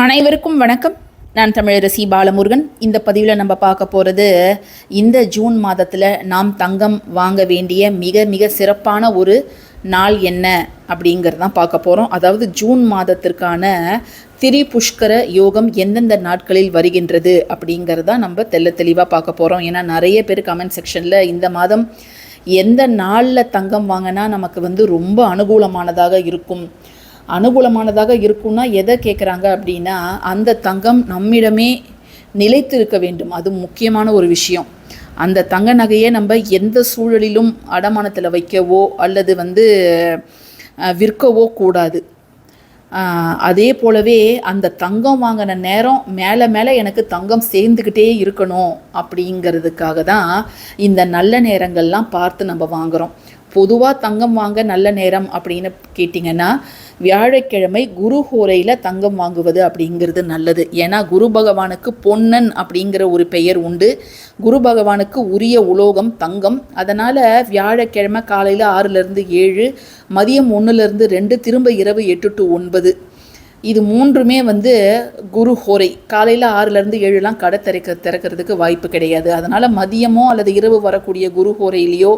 அனைவருக்கும் வணக்கம். நான் தமிழரசி பாலமுருகன். இந்த பதிவில் நம்ம பார்க்க போகிறது இந்த ஜூன் மாதத்தில் நாம் தங்கம் வாங்க வேண்டிய மிக மிக சிறப்பான ஒரு நாள் என்ன அப்படிங்கிறது தான் பார்க்க போகிறோம் அதாவது ஜூன் மாதத்திற்கான திரி புஷ்கர யோகம் எந்தெந்த நாட்களில் வருகின்றது அப்படிங்கிறத நம்ம தெள்ள தெளிவாக பார்க்க போகிறோம் ஏன்னா நிறைய பேர் கமெண்ட் செக்ஷனில் இந்த மாதம் எந்த நாளில் தங்கம் வாங்கினா நமக்கு வந்து ரொம்ப அனுகூலமானதாக இருக்கும் அனுகூலமானதாக இருக்கும்னா எதை கேட்குறாங்க அப்படின்னா அந்த தங்கம் நம்மிடமே நிலைத்து இருக்க வேண்டும். அது முக்கியமான ஒரு விஷயம். அந்த தங்க நகையை நம்ம எந்த சூழலிலும் அடமானத்தில் வைக்கவோ அல்லது வந்து விற்கவோ கூடாது. அதே போலவே அந்த தங்கம் வாங்கின நேரம் மேலே மேலே எனக்கு தங்கம் சேர்ந்துக்கிட்டே இருக்கணும் அப்படிங்கிறதுக்காக தான் இந்த நல்ல நேரங்கள்லாம் பார்த்து நம்ம வாங்குகிறோம் பொதுவாக தங்கம் வாங்க நல்ல நேரம் அப்படின்னு கேட்டிங்கன்னா வியாழக்கிழமை குரு ஹோரையில் தங்கம் வாங்குவது அப்படிங்கிறது நல்லது. ஏன்னா குரு பகவானுக்கு பொன்னன் அப்படிங்கிற ஒரு பெயர் உண்டு. குரு பகவானுக்கு உரிய உலோகம் தங்கம். அதனால் வியாழக்கிழமை காலையில் ஆறுலேருந்து ஏழு மதியம் ஒன்றுலேருந்து ரெண்டு திரும்ப இரவு எட்டு டு ஒன்பது இது மூன்றுமே வந்து குரு ஹோரை. காலையில் ஆறுலேருந்து ஏழுலாம் கடை திறக்க திறக்கிறதுக்கு வாய்ப்பு கிடையாது. அதனால் மதியமோ அல்லது இரவு வரக்கூடிய குரு ஹோரையிலையோ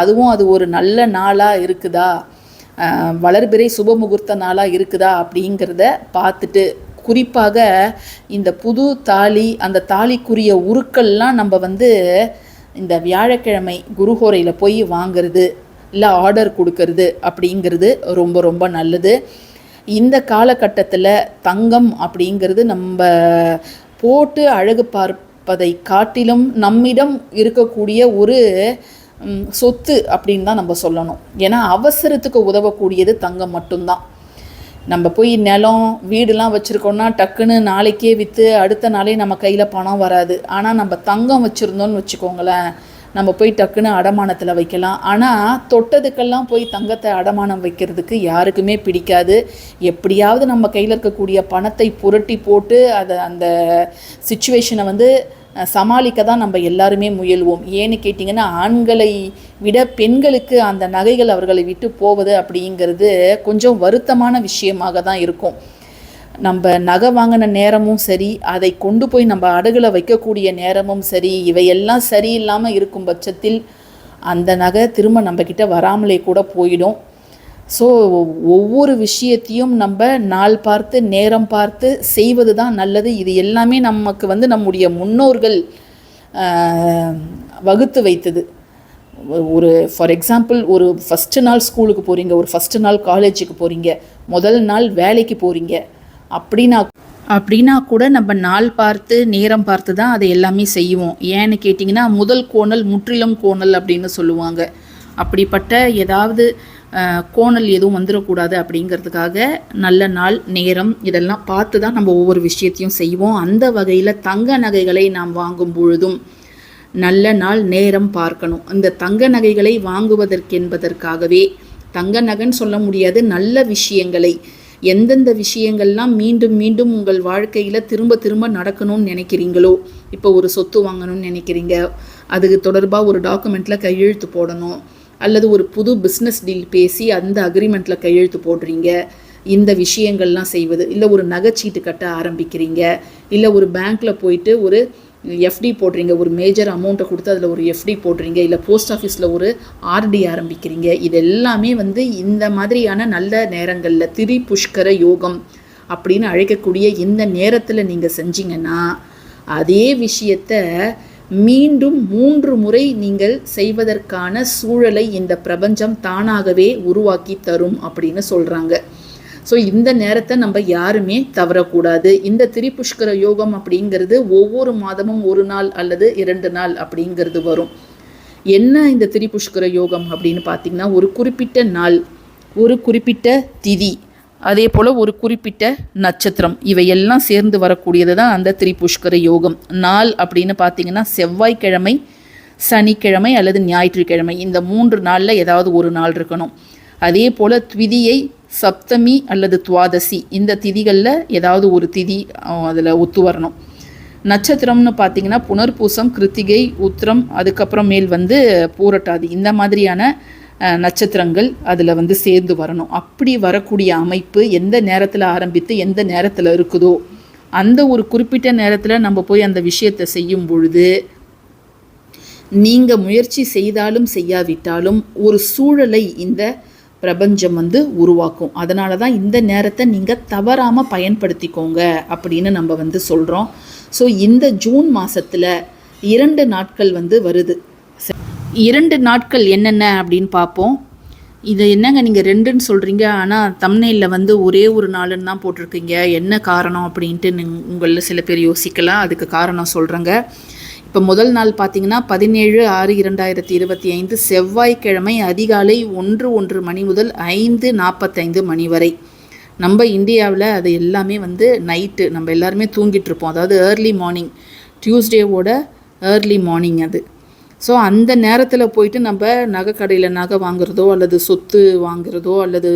அதுவும் அது ஒரு நல்ல நாளாக இருக்குதா? வளர்பிறை சுப முகூர்த்த நாளாக இருக்குதா அப்படிங்கிறத பார்த்துட்டு குறிப்பாக இந்த புது தாலி அந்த தாலிக்குரிய உருக்கள்லாம் நம்ம வந்து இந்த வியாழக்கிழமை குருஹோரையில் போய் வாங்குறது இல்லை ஆர்டர் கொடுக்கறது அப்படிங்கிறது ரொம்ப ரொம்ப நல்லது. இந்த காலகட்டத்தில் தங்கம் அப்படிங்கிறது நம்ம போட்டு அழகு பார்ப்பதை காட்டிலும் நம்மிடம் இருக்கக்கூடிய ஒரு சொத்து அப்படின்னு தான் நம்ம சொல்லணும். ஏன்னா அவசரத்துக்கு உதவக்கூடியது தங்கம் மட்டும்தான். நம்ம போய் நிலம் வீடுலாம் வச்சுருக்கோம்னா டக்குன்னு நாளைக்கே விற்று அடுத்த நாளே நம்ம கையில் பணம் வராது. ஆனால் நம்ம தங்கம் வச்சுருந்தோன்னு வச்சுக்கோங்களேன் நம்ம போய் டக்குன்னு அடமானத்தில் வைக்கலாம். ஆனால் தொட்டதுக்கெல்லாம் போய் தங்கத்தை அடமானம் வைக்கிறதுக்கு யாருக்குமே பிடிக்காது. எப்படியாவது நம்ம கையில் இருக்கக்கூடிய பணத்தை புரட்டி போட்டு அதை அந்த சுச்சுவேஷனை வந்து சமாளிக்க தான் நம்ம எல்லாருமே முயல்வோம். ஏன்னு கேட்டிங்கன்னா ஆண்களை விட பெண்களுக்கு அந்த நகைகள் அவர்களை விட்டு போவது அப்படிங்கிறது கொஞ்சம் வருத்தமான விஷயமாக தான் இருக்கும். நம்ம நகை வாங்கின நேரமும் சரி அதை கொண்டு போய் நம்ம அடகுல வைக்கக்கூடிய நேரமும் சரி இவையெல்லாம் சரியில்லாமல் இருக்கும் பட்சத்தில் அந்த நகை திரும்ப நம்மக்கிட்ட வராமலே கூட போயிடும். ஸோ ஒவ்வொரு விஷயத்தையும் நம்ம நாள் பார்த்து நேரம் பார்த்து செய்வது தான் நல்லது. இது எல்லாமே நமக்கு வந்து நம்முடைய முன்னோர்கள் வகுத்து வைத்தது. ஒரு ஃபார் எக்ஸாம்பிள் ஒரு ஃபஸ்ட்டு நாள் ஸ்கூலுக்கு போகிறீங்க ஒரு ஃபஸ்ட்டு நாள் காலேஜுக்கு போகிறீங்க முதல் நாள் வேலைக்கு போகிறீங்க அப்படின்னா அப்படின்னா கூட நம்ம நாள் பார்த்து நேரம் பார்த்து தான் அதை எல்லாமே செய்வோம். ஏன்னு கேட்டிங்கன்னா முதல் கோணல் முற்றிலும் கோணல் அப்படின்னு சொல்லுவாங்க. அப்படிப்பட்ட ஏதாவது கோணல் எதுவும் வந்துடக்கூடாது அப்படிங்கிறதுக்காக நல்ல நாள் நேரம் இதெல்லாம் பார்த்து தான் நம்ம ஒவ்வொரு விஷயத்தையும் செய்வோம். அந்த வகையில் தங்க நகைகளை நாம் வாங்கும் பொழுதும் நல்ல நாள் நேரம் பார்க்கணும். இந்த தங்க நகைகளை வாங்குவதற்கென்பதற்காகவே தங்க நகைன்னு சொல்ல முடியாது நல்ல விஷயங்களை எந்தெந்த விஷயங்கள்லாம் மீண்டும் மீண்டும் உங்கள் வாழ்க்கையில் திரும்ப திரும்ப நடக்கணும்னு நினைக்கிறீங்களோ இப்போ ஒரு சொத்து வாங்கணும்னு நினைக்கிறீங்க அதுக்கு தொடர்பாக ஒரு டாக்குமெண்ட்டில் கையெழுத்து போடணும் அல்லது ஒரு புது பிஸ்னஸ் டீல் பேசி அந்த அக்ரிமெண்ட்டில் கையெழுத்து போடுறீங்க இந்த விஷயங்கள்லாம் செய்வது இல்லை ஒரு நகைச்சீட்டு கட்ட ஆரம்பிக்கிறீங்க இல்லை ஒரு பேங்க்கில் போயிட்டு ஒரு எஃப்டி போடுறீங்க ஒரு மேஜர் அமௌண்ட்டை கொடுத்து அதில் ஒரு எஃப்டி போடுறீங்க இல்லை போஸ்ட் ஆஃபீஸில் ஒரு ஆர்டி ஆரம்பிக்கிறீங்க இது எல்லாமே வந்து இந்த மாதிரியான நல்ல நேரங்களில் திரி புஷ்கர யோகம் அப்படின்னு அழைக்கக்கூடிய இந்த நேரத்தில் நீங்கள் செஞ்சீங்கன்னா அதே விஷயத்தை மீண்டும் மூன்று முறை நீங்கள் செய்வதற்கான சூழலை இந்த பிரபஞ்சம் தானாகவே உருவாக்கி தரும் அப்படின்னு சொல்கிறாங்க ஸோ இந்த நேரத்தை நம்ம யாருமே தவறக்கூடாது. இந்த திரிபுஷ்கர யோகம் அப்படிங்கிறது ஒவ்வொரு மாதமும் ஒரு நாள் அல்லது இரண்டு நாள் அப்படிங்கிறது வரும். என்ன இந்த திரிபுஷ்கர யோகம் அப்படின்னு பார்த்தீங்கன்னா ஒரு குறிப்பிட்ட நாள் ஒரு குறிப்பிட்ட திதி அதே போல் ஒரு குறிப்பிட்ட நட்சத்திரம் இவையெல்லாம் சேர்ந்து வரக்கூடியது தான் அந்த திரிபுஷ்கர யோகம். நாள் அப்படின்னு பார்த்தீங்கன்னா செவ்வாய்க்கிழமை சனிக்கிழமை அல்லது ஞாயிற்றுக்கிழமை. இந்த மூன்று நாளில் ஏதாவது ஒரு நாள் இருக்கணும். அதே போல் த்விதியை சப்தமி அல்லது துவாதசி. இந்த திதிகளில் ஏதாவது ஒரு திதி அதில் ஒத்து வரணும். நட்சத்திரம்னு பார்த்தீங்கன்னா புனர்பூசம் கிருத்திகை உத்திரம் அதுக்கப்புறம் மேல் வந்து பூரட்டாதி. இந்த மாதிரியான நட்சத்திரங்கள் அதில் வந்து சேர்ந்து வரணும். அப்படி வரக்கூடிய அமைப்பு எந்த நேரத்தில் ஆரம்பித்து எந்த நேரத்தில் இருக்குதோ அந்த ஒரு குறிப்பிட்ட நேரத்தில் நம்ம போய் அந்த விஷயத்தை செய்யும் பொழுது நீங்கள் முயற்சி செய்தாலும் செய்யாவிட்டாலும் ஒரு சூழலை இந்த பிரபஞ்சம் வந்து உருவாக்கும். அதனால தான் இந்த நேரத்தை நீங்கள் தவறாமல் பயன்படுத்திக்கோங்க அப்படின்னு நம்ம வந்து சொல்கிறோம் ஸோ இந்த ஜூன் மாதத்தில் இரண்டு நாட்கள் வந்து வருது. இரண்டு நாட்கள் என்னென்ன அப்படின்னு பார்ப்போம். இது என்னங்க நீங்கள் ரெண்டுன்னு சொல்கிறீங்க ஆனால் தம்னையில் வந்து ஒரே ஒரு நாளுன்னு தான் போட்டிருக்கீங்க. என்ன காரணம் அப்படின்ட்டு உங்களில் சில பேர் யோசிக்கலாம். அதுக்கு காரணம் சொல்கிறேங்க இப்போ முதல் நாள் பார்த்தீங்கன்னா பதினேழு ஆறு இரண்டாயிரத்தி இருபத்தி ஐந்து செவ்வாய்க்கிழமை அதிகாலை ஒன்று ஒன்று மணி முதல் ஐந்து நாற்பத்தைந்து மணி வரை. நம்ம இந்தியாவில் அது எல்லாமே வந்து நைட்டு நம்ம எல்லாருமே தூங்கிட்டுருப்போம் அதாவது ஏர்லி மார்னிங் டியூஸ்டேவோட ஏர்லி மார்னிங் அது. ஸோ அந்த நேரத்தில் போயிட்டு நம்ம நகை கடையில் நகை வாங்குறதோ அல்லது சொத்து வாங்குறதோ அல்லது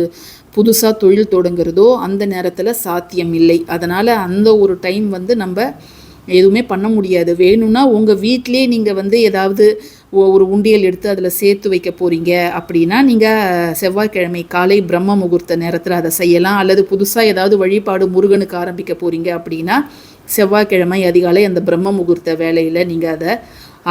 புதுசாக தொழில் தொடங்குறதோ அந்த நேரத்தில் சாத்தியம் இல்லை. அதனால் அந்த ஒரு டைம் வந்து நம்ம எதுவுமே பண்ண முடியாது. வேணும்னா உங்கள் வீட்டிலே நீங்கள் வந்து ஏதாவது ஒரு உண்டியல் எடுத்து அதில் சேர்த்து வைக்க போகிறீங்க அப்படின்னா நீங்கள் செவ்வாய்க்கிழமை காலை பிரம்ம முகூர்த்த நேரத்தில் அதை செய்யலாம். அல்லது புதுசாக ஏதாவது வழிபாடு முருகனுக்கு ஆரம்பிக்க போகிறீங்க அப்படின்னா செவ்வாய்க்கிழமை அதிகாலை அந்த பிரம்ம முகூர்த்த வேலையில் நீங்கள் அதை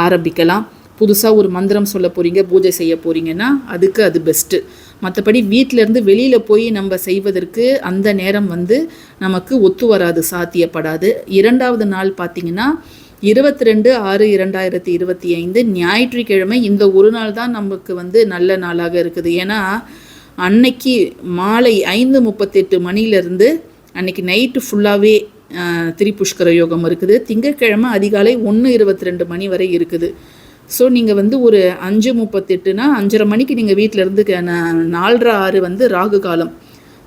ஆரம்பிக்கலாம். புதுசாக ஒரு மந்திரம் சொல்ல போகிறீங்க பூஜை செய்ய போகிறீங்கன்னா அதுக்கு அது பெஸ்ட்டு மற்றபடி வீட்டிலேருந்து வெளியில் போய் நம்ம செய்வதற்கு அந்த நேரம் வந்து நமக்கு ஒத்து வராது சாத்தியப்படாது. இரண்டாவது நாள் பார்த்திங்கன்னா இருபத்தி ரெண்டு ஆறு இரண்டாயிரத்தி இருபத்தி ஐந்து ஞாயிற்றுக்கிழமை இந்த ஒரு நாள் தான் நமக்கு வந்து நல்ல நாளாக இருக்குது. ஏன்னா அன்னைக்கு மாலை ஐந்து முப்பத்தெட்டு மணிலேருந்து அன்னைக்கு நைட்டு ஃபுல்லாகவே திரிபுஷ்கர யோகம் இருக்குது. திங்கட்கிழமை அதிகாலை ஒன்று இருபத்தி ரெண்டு மணி வரை இருக்குது. ஸோ நீங்கள் வந்து ஒரு அஞ்சு முப்பத்தெட்டுனா அஞ்சரை மணிக்கு நீங்கள் வீட்டில் இருந்து க- நாலரை ஆறு வந்து ராகு காலம்.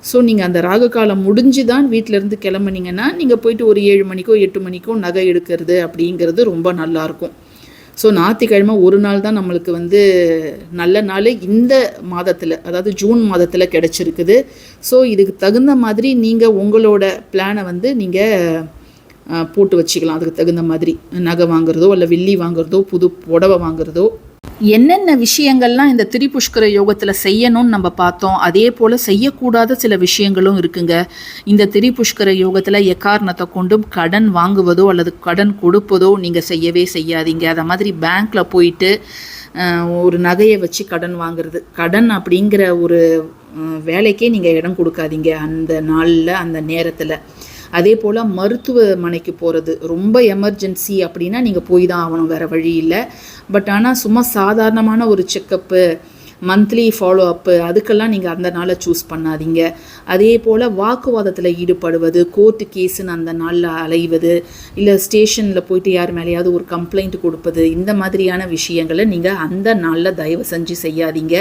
ஸோ நீங்கள் அந்த ராகு காலம் முடிஞ்சு தான் வீட்டில் இருந்து கிளம்புனீங்கன்னா நீங்கள் போயிட்டு ஒரு ஏழு மணிக்கோ எட்டு மணிக்கோ நகை எடுக்கிறது அப்படிங்கிறது ரொம்ப நல்லாயிருக்கும் ஸோ ஞாயிற்றுக்கிழமை ஒரு நாள் தான் நம்மளுக்கு வந்து நல்ல நாள் இந்த மாதத்தில் அதாவது ஜூன் மாதத்தில் கிடச்சிருக்குது. ஸோ இதுக்கு தகுந்த மாதிரி நீங்கள் உங்களோட பிளானை வந்து நீங்கள் போட்டு வச்சுக்கலாம். அதுக்கு தகுந்த மாதிரி. நகை வாங்குறதோ இல்லை வெள்ளி வாங்குறதோ புது புடவை வாங்குறதோ. என்னென்ன விஷயங்கள்லாம் இந்த திரிபுஷ்கர யோகத்தில் செய்யணும்னு நம்ம பார்த்தோம் அதே போல் செய்யக்கூடாத சில விஷயங்களும் இருக்குங்க. இந்த திரிபுஷ்கர யோகத்தில் எக்காரணத்தை கொண்டும் கடன் வாங்குவதோ அல்லது கடன் கொடுப்பதோ நீங்கள் செய்யவே செய்யாதீங்க. அதை மாதிரி பேங்க்கில் போயிட்டு ஒரு நகையை வச்சு கடன் வாங்குறது. கடன் அப்படிங்கிற ஒரு வேலைக்கே நீங்கள் இடம் கொடுக்காதீங்க அந்த நாளில் அந்த நேரத்தில். அதே போல் மருத்துவமனைக்கு போகிறது ரொம்ப எமர்ஜென்சி அப்படின்னா நீங்கள் போய் தான் ஆகணும் வேறு வழி இல்லை. பட் ஆனால் சும்மா சாதாரணமான ஒரு செக்கப்பு மந்த்லி ஃபாலோ அப்பு அதுக்கெல்லாம் நீங்கள் அந்த நாளை சூஸ் பண்ணாதீங்க. அதே போல் வாக்குவாதத்தில் ஈடுபடுவது கோர்ட்டு கேஸுன்னு அந்த நாளில் அலைவது இல்லை ஸ்டேஷனில் போயிட்டு யார் மேலேயாவது ஒரு கம்ப்ளைண்ட் கொடுப்பது இந்த மாதிரியான விஷயங்களை நீங்கள் அந்த நாளில் தயவு செஞ்சு செய்யாதீங்க.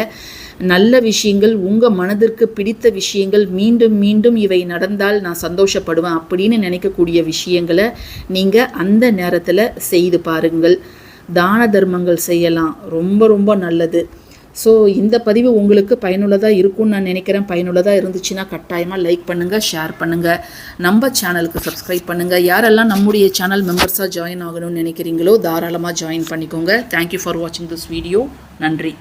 நல்ல விஷயங்கள் உங்கள் மனதிற்கு பிடித்த விஷயங்கள் மீண்டும் மீண்டும் இவை நடந்தால் நான் சந்தோஷப்படுவேன் அப்படின்னு நினைக்கக்கூடிய விஷயங்களை நீங்கள் அந்த நேரத்தில் செய்து பாருங்கள். தான தர்மங்கள் செய்யலாம். ரொம்ப ரொம்ப நல்லது. ஸோ இந்த பதிவு உங்களுக்கு பயனுள்ளதாக இருக்கும்னு நான் நினைக்கிறேன். பயனுள்ளதாக இருந்துச்சுன்னா கட்டாயமாக லைக் பண்ணுங்கள் ஷேர் பண்ணுங்கள் நம்ம சேனலுக்கு சப்ஸ்கிரைப் பண்ணுங்கள் யாரெல்லாம் நம்முடைய சேனல் மெம்பர்ஸாக ஜாயின் ஆகணும்னு நினைக்கிறீங்களோ தாராளமாக ஜாயின் பண்ணிக்கோங்க. தேங்க்யூ ஃபார் வாட்சிங் திஸ் வீடியோ நன்றி.